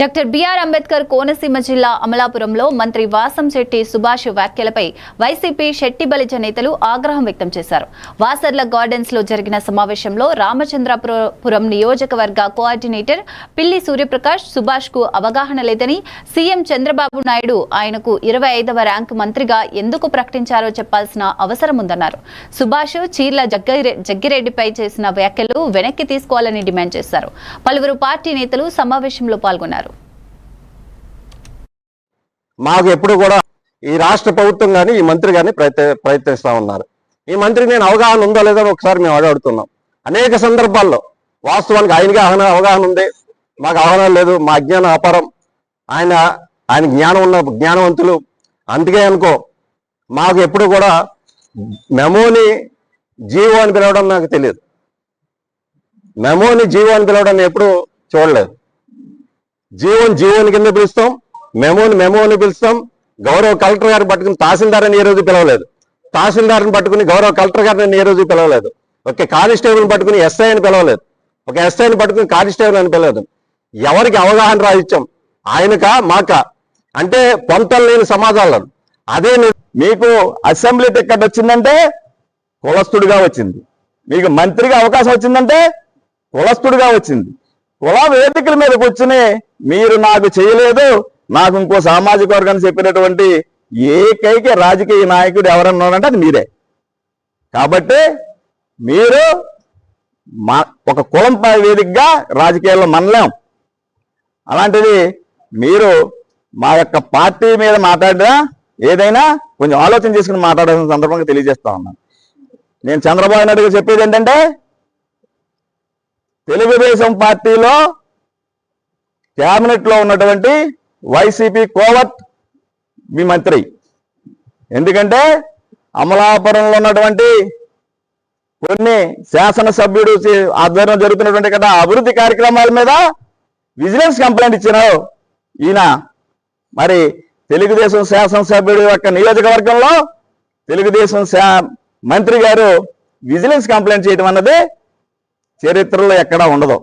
Doctor BR Ambedkar Konaseema జిల్లా అమలాపురంలో మంత్రి వాసంశెట్టి సుభాష్ వ్యాఖ్యలపై వైసీపీ శెట్టి బలిజ నేతలు ఆగ్రహం వ్యక్తం చేశారు. వాసర్ల గార్డెన్స్లో జరిగిన సమావేశంలో రామచంద్రపురం నియోజకవర్గ కోఆర్డినేటర్ పిల్లి సూర్యప్రకాష్ సుభాష్కు అవగాహన లేదని సీఎం చంద్రబాబు నాయుడు ఆయనకు ఇరవై ఐదవ ర్యాంకు మంత్రిగా ఎందుకు ప్రకటించారో చెప్పాల్సిన అవసరం ఉందన్నారు. సుభాష్ చీర్ల జగ్గిరెడ్డిపై చేసిన వ్యాఖ్యలు వెనక్కి తీసుకోవాలని డిమాండ్ చేశారు. పలువురు పార్టీ నేతలు సమావేశంలో పాల్గొన్నారు. మాకు ఎప్పుడు కూడా ఈ రాష్ట్ర ప్రభుత్వం కానీ ఈ మంత్రి కానీ ప్రయత్న ప్రయత్నిస్తా ఉన్నారు. ఈ మంత్రి నేను అవగాహన ఉందో లేదో ఒకసారి మేము అడుగుతున్నాం. అనేక సందర్భాల్లో వాస్తవానికి ఆయనకి అవగాహన అవగాహన ఉంది. మాకు అవగాహన లేదు. మా అజ్ఞానం అపారం. ఆయన ఆయన జ్ఞానం ఉన్న జ్ఞానవంతులు. అందుకే అనుకో మాకు ఎప్పుడు కూడా మెమోని జీవో అని పిలవడం నాకు తెలియదు. మెమోని జీవో అని పిలవడం ఎప్పుడు చూడలేదు. జీవోని జీవోని కింద పిలుస్తాం. మెమోని మెమోని పిలుస్తాం. గౌరవ కలెక్టర్ గారిని పట్టుకుని తహసీల్దార్ అని ఏ రోజు పిలవలేదు. తహసీల్దార్ని పట్టుకుని గౌరవ కలెక్టర్ గారిని ఏ రోజు పిలవలేదు. ఒక కానిస్టేబుల్ని పట్టుకుని ఎస్ఐ అని పిలవలేదు. ఒక ఎస్ఐని పట్టుకుని కానిస్టేబుల్ అని పిలవలేదు. ఎవరికి అవగాహన రాయిచ్చాం ఆయనక మాక. అంటే పొంతలు లేని సమాజాలను అదే మీకు అసెంబ్లీ టికెట్ వచ్చిందంటే కులస్తుడిగా వచ్చింది. మీకు మంత్రిగా అవకాశం వచ్చిందంటే కులస్తుడిగా వచ్చింది. కుల వేదికల మీద కూర్చుని మీరు నాకు చేయలేదు నాకు ఇంకో సామాజిక వర్గాన్ని చెప్పినటువంటి ఏకైక రాజకీయ నాయకుడు ఎవరన్నా ఉన్నారంటే అది మీరే. కాబట్టి మీరు మా ఒక కులం వేదికగా రాజకీయాల్లో మనలేం. అలాంటిది మీరు మా యొక్క పార్టీ మీద మాట్లాడినా ఏదైనా కొంచెం ఆలోచన చేసుకుని మాట్లాడాల్సిన సందర్భంగా తెలియజేస్తా ఉన్నాను. నేను చంద్రబాబు నాయుడు చెప్పేది ఏంటంటే తెలుగుదేశం పార్టీలో క్యాబినెట్లో ఉన్నటువంటి వైసీపీ కోవత్ మీ మంత్రి. ఎందుకంటే అమలాపురంలో ఉన్నటువంటి కొన్ని శాసనసభ్యుడు చే- ఆధ్వర్యంలో జరుగుతున్నటువంటి కదా అభివృద్ధి కార్యక్రమాల మీద విజిలెన్స్ కంప్లైంట్ ఇచ్చినారు. ఈయన మరి తెలుగుదేశం శాసనసభ్యుడి యొక్క నియోజకవర్గంలో తెలుగుదేశం శా- మంత్రి గారు విజిలెన్స్ కంప్లైంట్ చేయడం అన్నది చరిత్రలో ఎక్కడా ఉండదు.